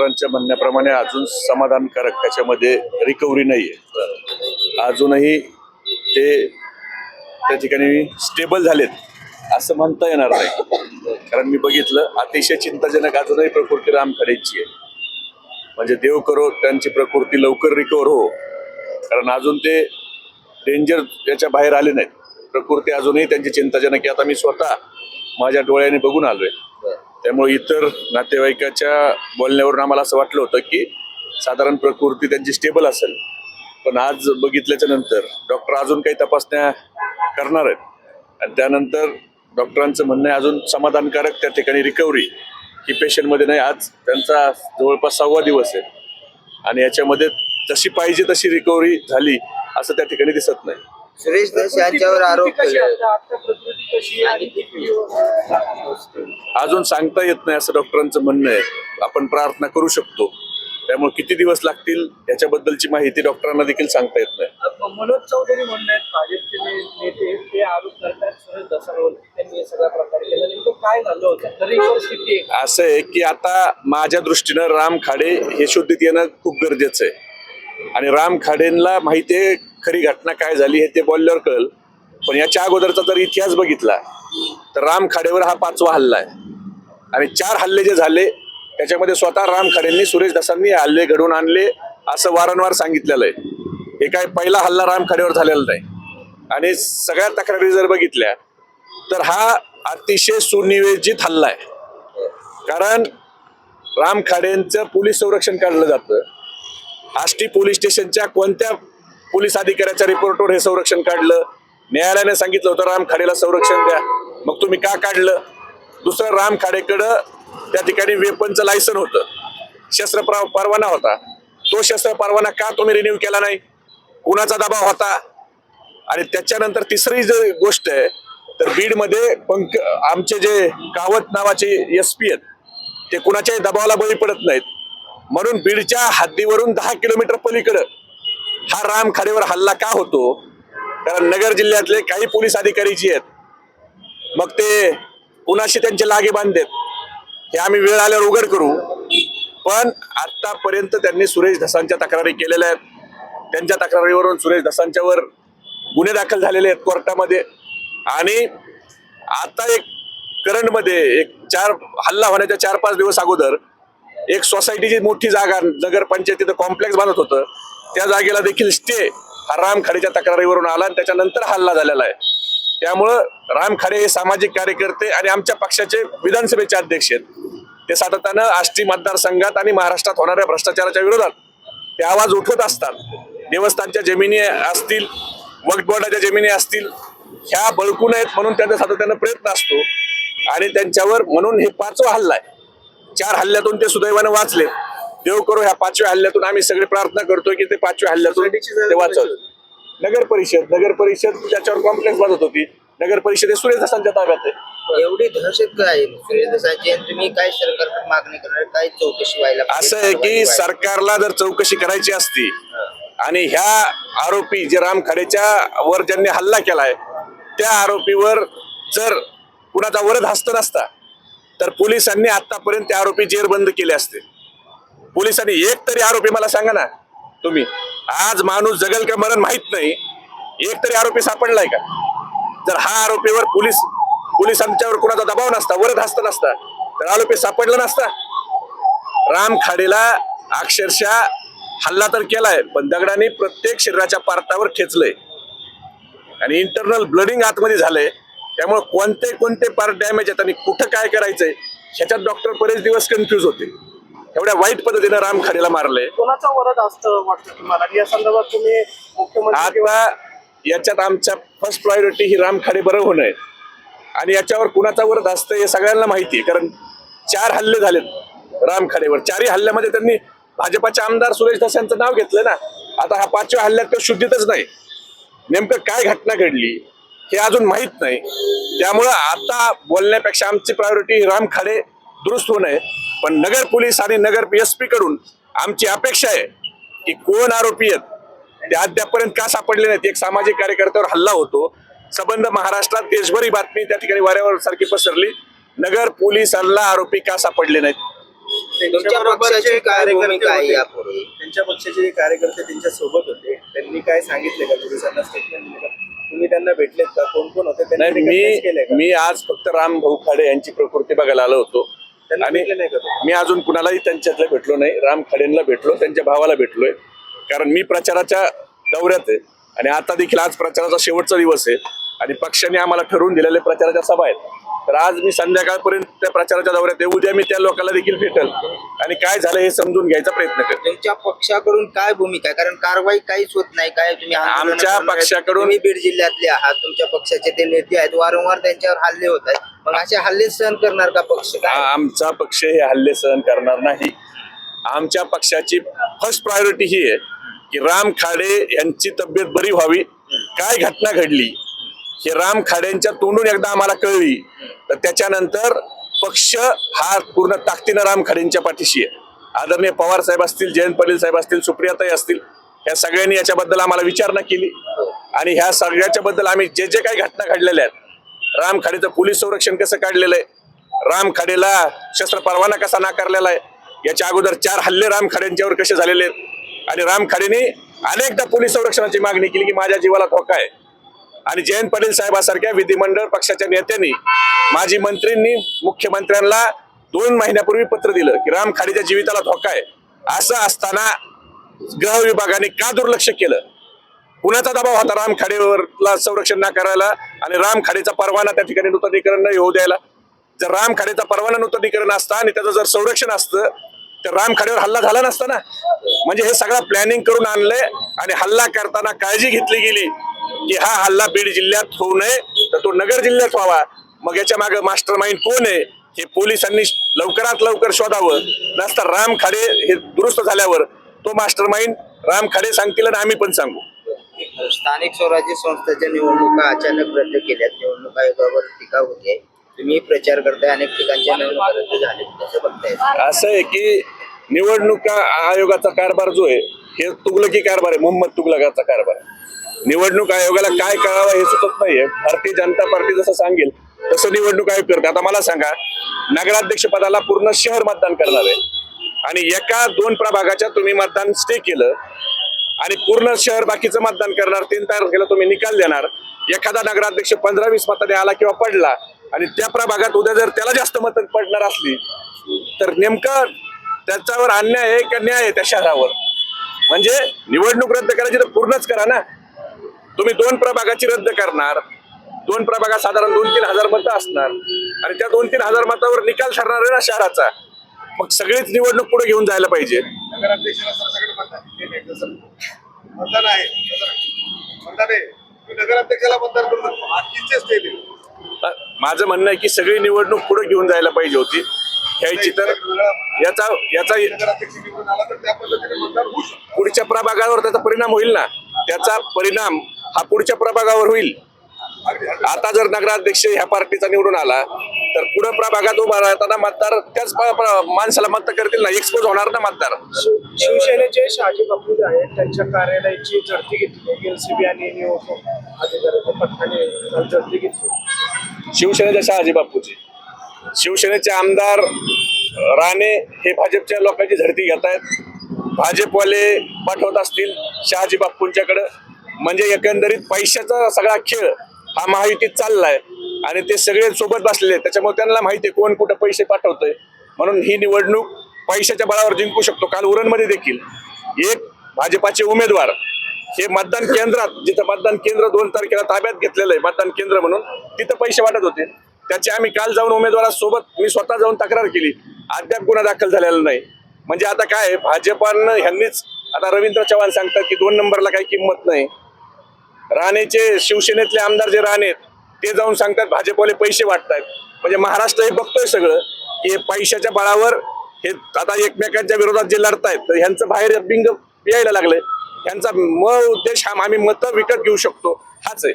डॉक्टरांच्या म्हणण्याप्रमाणे अजून समाधानकारक त्याच्यामध्ये रिकव्हरी नाही आहे अजूनही ते त्या ठिकाणी स्टेबल झालेत असं म्हणता येणार नाही. कारण मी बघितलं अतिशय चिंताजनक अजूनही प्रकृती राम खडेची आहे. म्हणजे देव करो त्यांची प्रकृती लवकर रिकवर हो. कारण अजून ते डेंजर याच्या बाहेर आले नाहीत. प्रकृती अजूनही त्यांची चिंताजनक आहे. आता मी स्वतः माझ्या डोळ्याने बघून आलो आहे त्यामुळे इतर नातेवाईकाच्या बोलण्यावरून आम्हाला असं वाटलं होतं की साधारण प्रकृती त्यांची स्टेबल असेल. पण आज बघितल्याच्या नंतर डॉक्टर अजून काही तपासण्या करणार आहेत. आणि त्यानंतर डॉक्टरांचं म्हणणं आहे अजून समाधानकारक त्या ठिकाणी रिकव्हरी ही पेशंटमध्ये नाही. आज त्यांचा जवळपास सहावा दिवस आहे. आणि याच्यामध्ये जशी पाहिजे तशी रिकव्हरी झाली असं त्या ठिकाणी दिसत नाही. सुरेश धस यांच्यावर आरोप केले. अजून सांगता येत नाही असं डॉक्टरांचं म्हणणं आहे. आपण प्रार्थना करू शकतो. त्यामुळे किती दिवस लागतील याच्याबद्दलची माहिती डॉक्टरांना देखील सांगता येत नाही. मनोज चौधरी म्हणणं आहेत भाजपचे नेते ते आरोप करतात सुरेश त्यांनी हे सगळा प्रकार केला. नेमकं काय झालं होतं? तरी परिस्थिती आहे असं आहे की आता माझ्या दृष्टीनं राम खाडे हे शोधित येणं खूप गरजेचं आहे. आणि राम खाडेंना माहिती आहे खरी घटना काय झाली हे ते बोलल्यावर कळल. पण याच्या अगोदरचा जर इतिहास बघितला. तर राम खाडेवर हा पाचवा हल्ला आहे. आणि चार हल्ले जे झाले त्याच्यामध्ये स्वतः राम खाडेंनी सुरेश दासांनी हल्ले घडवून आणले असं वारंवार सांगितलेलं आहे. हे काय पहिला हल्ला राम खाडेवर झालेला नाही. आणि सगळ्या तक्रारी जर बघितल्या तर हा अतिशय सुनियोजित हल्ला आहे. कारण राम खाडेंचं पोलीस संरक्षण काढलं जातं. आष्टी पोलीस स्टेशनच्या कोणत्या पोलीस अधिकाऱ्याच्या रिपोर्टवर हे संरक्षण काढलं. न्यायालयाने सांगितलं होतं राम खाडेला संरक्षण द्या. मग तुम्ही का काढलं? दुसरं राम खाडेकडं त्या ठिकाणी वेपनचं लायसन होतं. शस्त्र प्र- परवाना होता. तो शस्त्र परवाना का तुम्ही रिन्यू केला नाही? कुणाचा दबाव होता? आणि त्याच्यानंतर तिसरी जी गोष्ट आहे तर बीडमध्ये पंक आमचे जे कावत नावाचे एस पी आहेत ते कुणाच्याही दबावाला बळी पडत नाहीत. म्हणून बीडच्या हद्दीवरून दहा किलोमीटर पलीकडं हा राम खाडेवर हल्ला का होतो? कारण नगर जिल्ह्यातले काही पोलीस अधिकारी जे आहेत मग ते कुणाशी त्यांचे लागे बांधतात हे आम्ही वेळ आल्यावर उघड करू. पण आतापर्यंत त्यांनी सुरेश धसांच्या तक्रारी केलेल्या आहेत. त्यांच्या तक्रारीवरून सुरेश धसांच्यावर गुन्हे दाखल झालेले आहेत कोर्टामध्ये. आणि आता एक करंटमध्ये एक चार हल्ला होण्याच्या चार पाच दिवस अगोदर एक सोसायटीची मोठी जागा नगर पंचायतीचं कॉम्प्लेक्स बांधत होतं. त्या जागेला देखील स्टे हा राम खाडेच्या तक्रारीवरून आला आणि त्याच्यानंतर हल्ला झालेला आहे. त्यामुळं राम खाडे हे सामाजिक कार्यकर्ते आणि आमच्या पक्षाचे विधानसभेचे अध्यक्ष आहेत. ते सातत्यानं आष्टी मतदारसंघात आणि महाराष्ट्रात होणाऱ्या भ्रष्टाचाराच्या विरोधात ते आवाज उठवत असतात. देवस्थानच्या जमिनी असतील वक्फ बोर्डाच्या जमिनी असतील ह्या बळकू नयेत म्हणून त्यांचा सातत्यानं प्रयत्न असतो. आणि त्यांच्यावर म्हणून हे पाचवा हल्ला आहे. चार हल्ल्यातून ते सुदैवानं वाचले देव करो ह्या पाचव्या हल्ल्यातून आम्ही सगळे प्रार्थना करतोय की ते पाचव्या हल्ल्यातून ते वाचव नगर परिषद नगर परिषद त्याच्यावर कॉम्प्लेक्स बांधत होती. नगर परिषद हे सुरेश हसांच्या ताब्यात आहे. एवढी दहशत काय आहे. सुरेश दसांची आणि तुम्ही काय सरकारकडे मागणी करणार? काय चौकशी व्हायला? असं आहे की सरकारला जर चौकशी करायची असती आणि ह्या आरोपी जे राम खाडेच्या वर ज्यांनी हल्ला केलाय त्या आरोपीवर जर कुणाचा वरद हस्त नसता तर पोलिसांनी आतापर्यंत ते आरोपी जेरबंद केले असते. पोलिसांनी एक तरी आरोपी मला सांगा ना. तुम्ही. आज माणूस जगल का मरण माहीत नाही. एक तरी आरोपी सापडलाय का? जर हा आरोपीवर पोलीस पोलिसांच्यावर कुणाचा दबाव नसता वरद हस्त नसता तर आरोपी सापडला नसता. राम खाडेला अक्षरशः हल्ला तर केलाय पण दगडाने प्रत्येक शरीराच्या पार्टावर खेचलंय आणि इंटरनल ब्लडिंग आतमध्ये झालंय. त्यामुळे कोणते कोणते पार्ट डॅमेज आहेत आणि कुठं काय करायचंय ह्याच्यात डॉक्टर बरेच दिवस कन्फ्यूज होते. एवढ्या वाईट पद्धतीनं राम खाडेला मारलंय. कोणाचा वरद असतं वाटतं तुम्हाला? या संदर्भात तुम्ही मुख्यमंत्री किंवा आता याच्यात आमच्या फर्स्ट प्रायोरिटी ही राम खाडे बरं होणं आहे. आणि याच्यावर कुणाचा वरद असतं हे सगळ्यांना माहिती आहे. कारण चार हल्ले झालेत राम खाडेवर. चारही हल्ल्यामध्ये त्यांनी भाजपाचे आमदार सुरेश धस यांचं नाव घेतलं ना आता हा पाचव्या हल्ल्यात तो शुद्धीतच नाही. नेमकं काय घटना घडली हे अजून माहीत नाही. त्यामुळं आता बोलण्यापेक्षा आमची प्रायोरिटी राम खाडे दुरुस्त होणं आहे पण नगर पोलीस आणि नगर एस पी कडून आमची अपेक्षा आहे की कोण आरोपी आहेत ते अद्यापर्यंत का सापडले नाहीत एक सामाजिक कार्यकर्त्यावर हल्ला होतो. संबंध महाराष्ट्रात देशभर ही बातमी त्या ठिकाणी वाऱ्यावर सारखी पसरली. नगर पोलिसांना आरोपी का सापडले नाहीत? त्यांच्या पक्षाचे जे कार्यकर्ते त्यांच्यासोबत होते त्यांनी काय सांगितले का पोलिसांना? स्टेटमेंट तुम्ही त्यांना भेटलेत का? कोण कोण होते? मी आज फक्त राम भाऊ खाडे यांची प्रकृती बघायला आलो होतो. आणि? मी अजून कुणालाही त्यांच्यातलं भेटलो नाही. राम खाडेंना भेटलो त्यांच्या भावाला भेटलोय. कारण मी प्रचाराच्या दौऱ्यात आहे. आणि आता देखील आज प्रचाराचा शेवटचा दिवस आहे. आणि पक्षाने आम्हाला ठरवून दिलेले प्रचाराच्या सभा आहेत. तर आज मी संध्याकाळपर्यंत त्या प्रचाराच्या दौऱ्यात आहे उद्या मी त्या लोकांना देखील भेटल. आणि काय झालं हे समजून घ्यायचा प्रयत्न करेन. तुमच्या पक्षाकडून काय भूमिका आहे? कारण कारवाई काहीच होत नाही. काय तुम्ही आमच्या. पक्षाकडून- तुम्ही बीड जिल्ह्यातले आहात. तुमच्या पक्षाचे ते नेते आहेत. वारंवार त्यांच्यावर हल्ले होत आहेत. मग असे हल्ले सहन करणार का पक्ष? आमचा पक्ष हे हल्ले सहन करणार नाही. आमच्या पक्षाची फर्स्ट प्रायोरिटी ही आहे की राम खाडे यांची तब्येत बरी व्हावी. काय घटना घडली? हे राम खाड्यांच्या तोंडून एकदा आम्हाला कळली. तर त्याच्यानंतर पक्ष हा पूर्ण ताकदीनं राम खाडेंच्या पाठीशी आहे. आदरणीय पवार साहेब असतील जयंत पाटील साहेब असतील सुप्रियाताई असतील या सगळ्यांनी याच्याबद्दल आम्हाला विचारणा केली. आणि ह्या सगळ्याच्या बद्दल आम्ही जे जे काही घटना घडलेल्या आहेत राम खाडेचं पोलीस संरक्षण कसं काढलेलं आहे राम खाडेला शस्त्र परवाना कसा नाकारलेला आहे याच्या अगोदर चार हल्ले राम खाडेंच्यावर कसे झालेले आहेत. आणि राम खाडेने अनेकदा पोलीस संरक्षणाची मागणी केली की माझ्या जीवाला धोका आहे. आणि जयंत पाटील साहेबासारख्या विधिमंडळ पक्षाच्या नेत्यांनी माजी मंत्रींनी मुख्यमंत्र्यांना दोन महिन्यापूर्वी पत्र दिलं की राम खाडेच्या जीविताला धोका आहे. असं असताना गृह विभागाने का दुर्लक्ष केलं? कुणाचा दबाव होता राम खाडेवरला संरक्षण नाकारायला आणि राम खाडेचा परवाना त्या ठिकाणी नूतनीकरण न येऊ द्यायला. जर राम खाडेचा परवाना नूतनीकरण असता आणि त्याचं जर संरक्षण असतं तर राम खाडेवर हल्ला झाला नसता ना? म्हणजे हे सगळं प्लॅनिंग करून आणलंय आणि हल्ला करताना काळजी घेतली गेली. की हा हल्ला बीड जिल्ह्यात होऊ नये तर तो नगर जिल्ह्यात व्हावा. मग याच्या मागे मास्टर माइंड कोण आहे हे पोलिसांनी लवकरात लवकर शोधावं. नसता राम खाडे हे दुरुस्त झाल्यावर तो मास्टर माइंड राम खाडे सांगतील आणि आम्ही पण सांगू. स्थानिक स्वराज्य संस्थेच्या निवडणुका अचानक रद्द केल्यात. निवडणूक आयोगावर टीका होते. तुम्ही प्रचार करताय अनेक ठिकाणच्या निवडणुका रद्द झाले. कसं बघताय? असं आहे की निवडणुका आयोगाचा कारभार जो आहे हे तुगलकी कारभार आहे मोहम्मद तुगलकाचा कारभार आहे. निवडणूक आयोगाला काय करावं हे सुचत नाहीये. भारतीय जनता पार्टी जसं सांगेल तसं निवडणूक आयोग करते. आता मला सांगा नगराध्यक्ष पदाला पूर्ण शहर मतदान करणार आहे. आणि एका दोन प्रभागाच्या तुम्ही मतदान स्टे केलं आणि पूर्ण शहर बाकीचं मतदान करणार तीन तारखेला तुम्ही निकाल देणार. एखादा नगराध्यक्ष पंधरा वीस मताने आला किंवा पडला आणि त्या प्रभागात उद्या जर त्याला जास्त मत पडणार असली तर नेमकं त्याच्यावर अन्याय आहे का न्याय आहे त्या शहरावर? म्हणजे निवडणूक रद्द करायची तर पूर्णच करा ना. तुम्ही दोन प्रभागाची रद्द करणार. दोन प्रभागात साधारण दोन तीन हजार मतं असणार. आणि त्या दोन तीन हजार मतावर निकाल ठरणार आहे ना शहराचा. मग सगळीच निवडणूक पुढे घेऊन जायला पाहिजे. माझं म्हणणं आहे की सगळी निवडणूक पुढे घेऊन जायला पाहिजे होती. घ्यायची तर याचा याचा पुढच्या प्रभागावर त्याचा परिणाम होईल ना? त्याचा परिणाम हा पुढच्या प्रभागावर होईल. आता जर नगराध्यक्ष ह्या पार्टीचा निवडून आला तर पुढे प्रभागात उभा राहताना मतदार त्याच माणसाला मत करतील ना एक्सपोज होणार ना मतदार. शिवसेनेचे शहाजी बापू जे आहेत त्यांच्या कार्यालयाची झडती घेतली एलसीबी आणि पथकाने झडती घेतली शिवसेनेच्या शहाजी बापूची शिवसेनेचे आमदार राणे हे भाजपच्या लोकांची झडती घेत आहेत भाजपवाले पाठवत असतील शहाजी बापूंच्याकडं. म्हणजे एकंदरीत पैशाचा सगळा खेळ हा महायुतीत चाललाय. आणि ते सगळे सोबत बसलेले त्याच्यामुळे त्यांना माहिती आहे कोण कुठं पैसे पाठवतोय. म्हणून ही निवडणूक पैशाच्या बळावर जिंकू शकतो. काल उरणमध्ये देखील एक भाजपाचे उमेदवार हे मतदान केंद्रात जिथं मतदान केंद्र दोन तारखेला ताब्यात घेतलेलं आहे मतदान केंद्र म्हणून तिथं पैसे वाटत होते. त्याचे आम्ही काल जाऊन उमेदवारासोबत मी स्वतः जाऊन तक्रार केली. अद्याप गुन्हा दाखल झालेला नाही. म्हणजे आता काय आहे, भाजपानं ह्यांनीच आता रवींद्र चव्हाण सांगतात की दोन नंबरला काही किंमत नाही. राणेचे शिवसेनेतले आमदार जे राणे आहेत, ते जाऊन सांगतात भाजपवाले पैसे वाटतायत. म्हणजे महाराष्ट्र हे बघतोय सगळं की हे पैशाच्या बळावर हे आता एकमेकांच्या विरोधात जे लढतायत तर ह्यांचं बाहेर बिंग यायला लागलंय ह्यांचा म उद्देश हा आम्ही मतं विकत घेऊ शकतो हाच आहे.